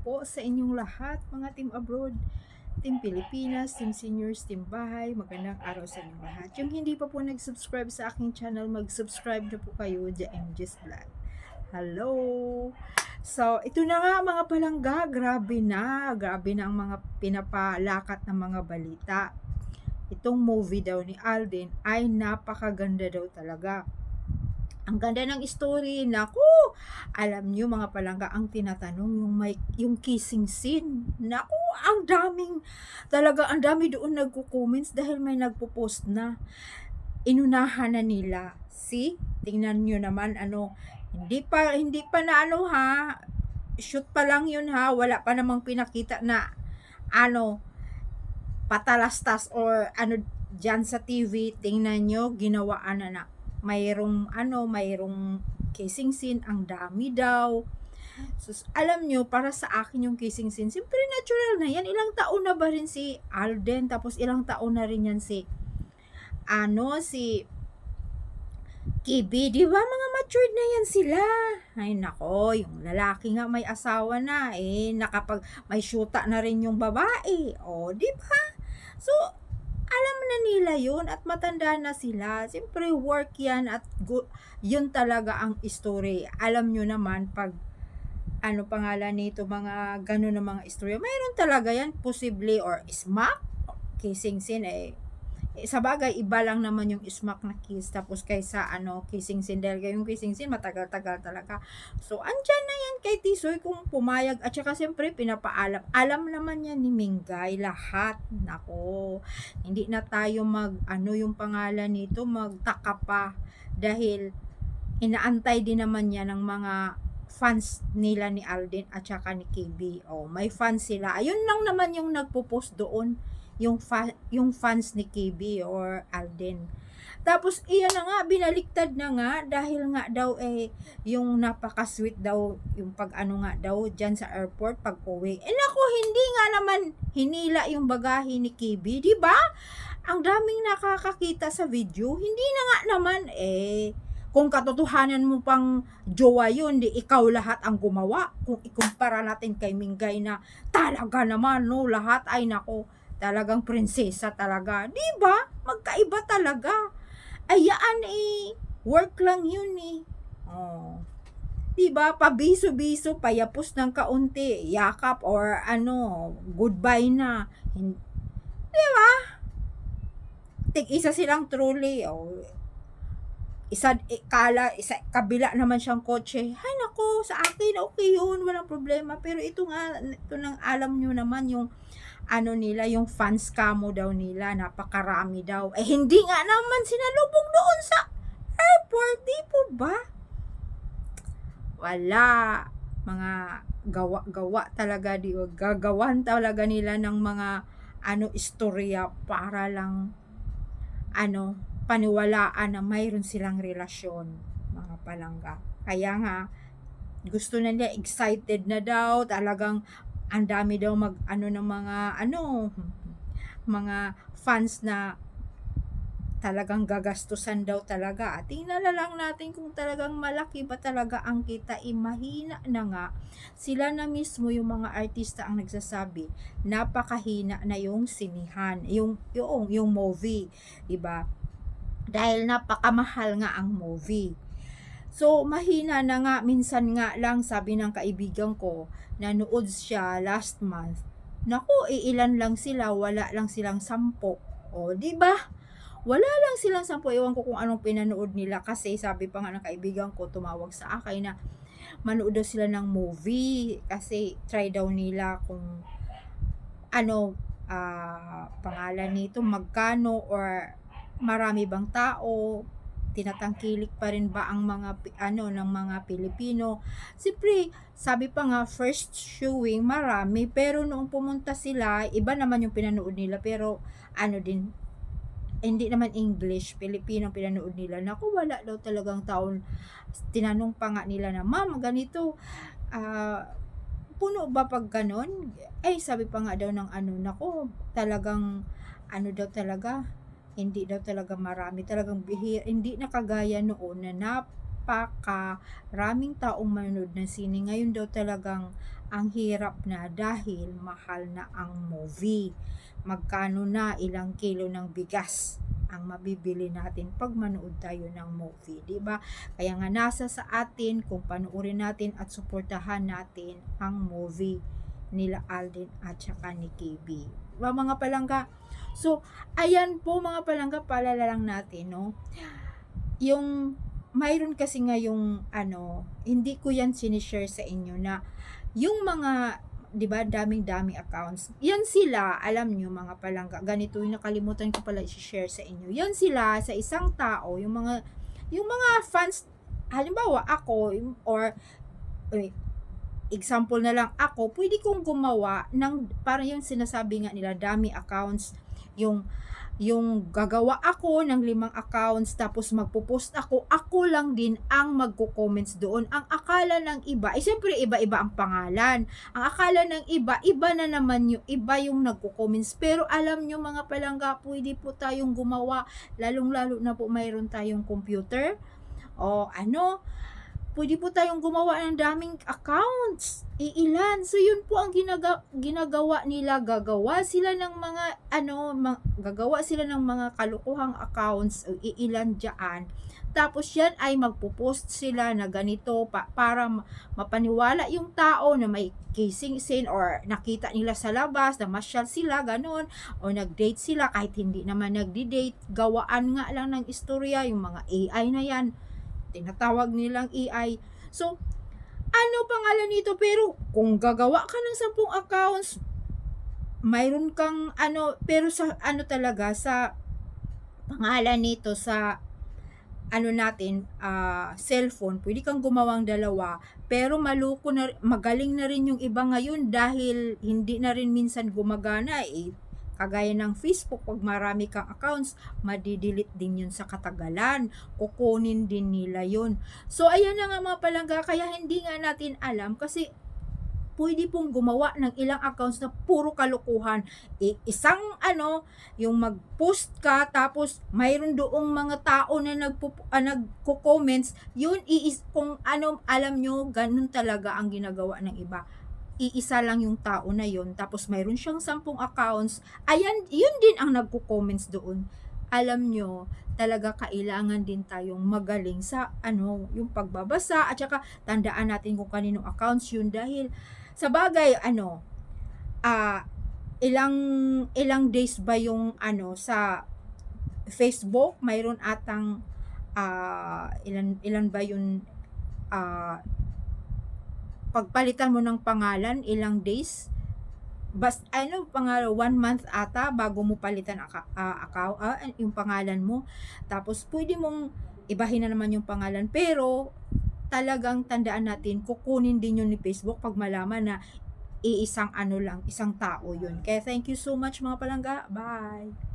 po sa inyong lahat, mga team abroad, team Pilipinas, team seniors, team bahay. Magandang araw sa inyong lahat. Yung hindi pa po nag-subscribe sa aking channel, mag-subscribe na po kayo sa MJ's Vlog. Hello! So, ito na nga mga palangga, grabe na, grabe na ang mga pinapalakat ng mga balita. Itong movie daw ni Alden ay napakaganda daw talaga. Ang ganda ng story, naku! Alam niyo mga palangga, ang tinatanong yung may yung kissing scene. Naku, ang daming talaga ang dami doon nagko-comments dahil may nagpo-post na inunahan na nila. See? Tingnan niyo naman ano, hindi pa hindi pa na ano ha. Shoot pa lang 'yun ha. Wala pa namang pinakita na ano patalastas or ano dyan sa TV, tingnan nyo, ginawaan na na mayroong ano, mayroong kissing scene, ang dami daw. So, alam nyo, para sa akin yung kissing scene, siyempre natural na yan. Ilang taon na ba rin si Alden, tapos ilang taon na rin yan si, ano, si Kibi, di ba? Mga matured na yan sila. Ay nako, yung lalaki nga may asawa na, eh, nakapag, may syuta na rin yung babae. O, di ba? So, alam na nila yun at matanda na sila. Siyempre, work yan at go, yun talaga ang story. Alam nyo naman, pag ano pangalan nito, mga gano'n na mga istorya, mayroon talaga yan, posible or smack, kissing scene, eh, sa bagay, iba lang naman yung smack na kiss tapos kaysa ano, kissing scene dahil yung kissing scene matagal-tagal talaga. So, andyan na yan kay Tisoy kung pumayag at saka siyempre pinapaalam. Alam naman yan ni Mingay lahat. Nako, hindi na tayo mag ano yung pangalan nito, magtaka pa dahil inaantay din naman yan ng mga fans nila ni Alden at saka ni KB. Oh, may fans sila. Ayun lang naman yung nagpo-post doon yung fa- yung fans ni KB or Alden. Tapos iyan na nga binaliktad na nga dahil nga daw eh yung napaka-sweet daw yung pag ano nga daw diyan sa airport pag uwi. Eh nako hindi nga naman hinila yung bagahe ni KB, di ba? Ang daming nakakakita sa video, hindi na nga naman eh kung katotohanan mo pang jowa yun, di ikaw lahat ang gumawa. Kung ikumpara natin kay Mingay na talaga naman, no, lahat ay nako, talagang prinsesa talaga. Di ba? Magkaiba talaga. Ayaan eh, work lang yun eh. Oh. Di ba? Pabiso-biso, payapos ng kaunti, yakap or ano, goodbye na. Di ba? Tig isa silang truly, oh, isa eh, kala isa kabila naman siyang kotse hay nako sa akin okay yun walang problema pero ito nga ito nang alam nyo naman yung ano nila yung fans kamo daw nila napakarami daw eh hindi nga naman sinalubong doon sa airport di po ba wala mga gawa gawa talaga di ba? gagawan talaga nila ng mga ano istorya para lang ano paniwalaan na mayroon silang relasyon, mga palangga. Kaya nga, gusto na nila, excited na daw, talagang ang dami daw mag, ano ng mga, ano, mga fans na talagang gagastusan daw talaga. At tingnan na lang natin kung talagang malaki ba talaga ang kita. Eh, mahina na nga. Sila na mismo yung mga artista ang nagsasabi, napakahina na yung sinihan, yung, yung, yung movie. Diba? dahil napakamahal nga ang movie. So, mahina na nga, minsan nga lang sabi ng kaibigan ko, nanood siya last month. Naku, iilan lang sila, wala lang silang sampo. O, di ba? Wala lang silang sampo. Ewan ko kung anong pinanood nila kasi sabi pa nga ng kaibigan ko, tumawag sa akin na manood daw sila ng movie kasi try daw nila kung ano uh, pangalan nito, magkano or marami bang tao, tinatangkilik pa rin ba ang mga ano ng mga Pilipino. Siyempre, sabi pa nga first showing marami pero noong pumunta sila, iba naman yung pinanood nila pero ano din hindi naman English, Pilipino pinanood nila. Naku, wala daw talagang taon. Tinanong pa nga nila na, Ma'am, ganito, uh, puno ba pag ganon? Ay, sabi pa nga daw ng ano, nako, talagang, ano daw talaga, hindi daw talaga marami, talagang bihir, hindi nakagaya noon na napaka raming taong manood ng sine. Ngayon daw talagang ang hirap na dahil mahal na ang movie. Magkano na ilang kilo ng bigas ang mabibili natin pag manood tayo ng movie, 'di ba? Kaya nga nasa sa atin kung panoorin natin at suportahan natin ang movie nila Alden at saka ni KB. Mga palangga? So, ayan po mga palangga, paalala lang natin, no? Yung mayroon kasi nga yung ano, hindi ko yan sinishare sa inyo na yung mga 'di ba daming-daming accounts. Yan sila, alam nyo mga palangga, ganito yung nakalimutan ko pala i-share sa inyo. Yan sila sa isang tao, yung mga yung mga fans halimbawa ako or example na lang ako, pwede kong gumawa ng para yung sinasabi nga nila dami accounts, yung yung gagawa ako ng limang accounts tapos magpo-post ako, ako lang din ang magko-comments doon. Ang akala ng iba, eh siyempre iba-iba ang pangalan. Ang akala ng iba, iba na naman yung iba yung nagko-comments. Pero alam nyo mga palangga, pwede po tayong gumawa, lalong-lalo na po mayroon tayong computer o ano, pwede po tayong gumawa ng daming accounts. Iilan. So, yun po ang ginaga, ginagawa nila. Gagawa sila ng mga, ano, ma- gagawa sila ng mga kalukuhang accounts iilan dyan. Tapos yan ay magpo-post sila na ganito pa, para ma- mapaniwala yung tao na may kissing scene or nakita nila sa labas na masyal sila, ganon. O nag-date sila kahit hindi naman nagdi-date. Gawaan nga lang ng istorya, yung mga AI na yan tinatawag nilang AI. So, ano pangalan nito? Pero kung gagawa ka ng 10 accounts, mayroon kang ano, pero sa ano talaga sa pangalan nito sa ano natin, ah, cellphone, pwede kang gumawang dalawa, pero maluko na, magaling na rin yung iba ngayon dahil hindi na rin minsan gumagana eh. Kagaya ng Facebook, pag marami kang accounts, madidelete din yun sa katagalan. Kukunin din nila yun. So, ayan na nga mga palangga, kaya hindi nga natin alam kasi pwede pong gumawa ng ilang accounts na puro kalukuhan. I- isang ano, yung mag-post ka, tapos mayroon doong mga tao na nagpo, ah, nagko-comments, yun, iis, kung ano, alam nyo, ganun talaga ang ginagawa ng iba iisa lang yung tao na yun, tapos mayroon siyang sampung accounts, ayan, yun din ang nagko-comments doon. Alam nyo, talaga kailangan din tayong magaling sa ano, yung pagbabasa at saka tandaan natin kung kaninong accounts yun dahil sa bagay ano ah ilang ilang days ba yung ano sa Facebook mayroon atang ah ilan ilan ba yung ah pagpalitan mo ng pangalan, ilang days, bas ano pangalan one month ata bago mo palitan aka, ah, akaw ah, yung pangalan mo. Tapos pwede mong ibahin na naman yung pangalan pero talagang tandaan natin kukunin din yun ni Facebook pag malaman na iisang ano lang isang tao yun. Kaya thank you so much mga palangga. Bye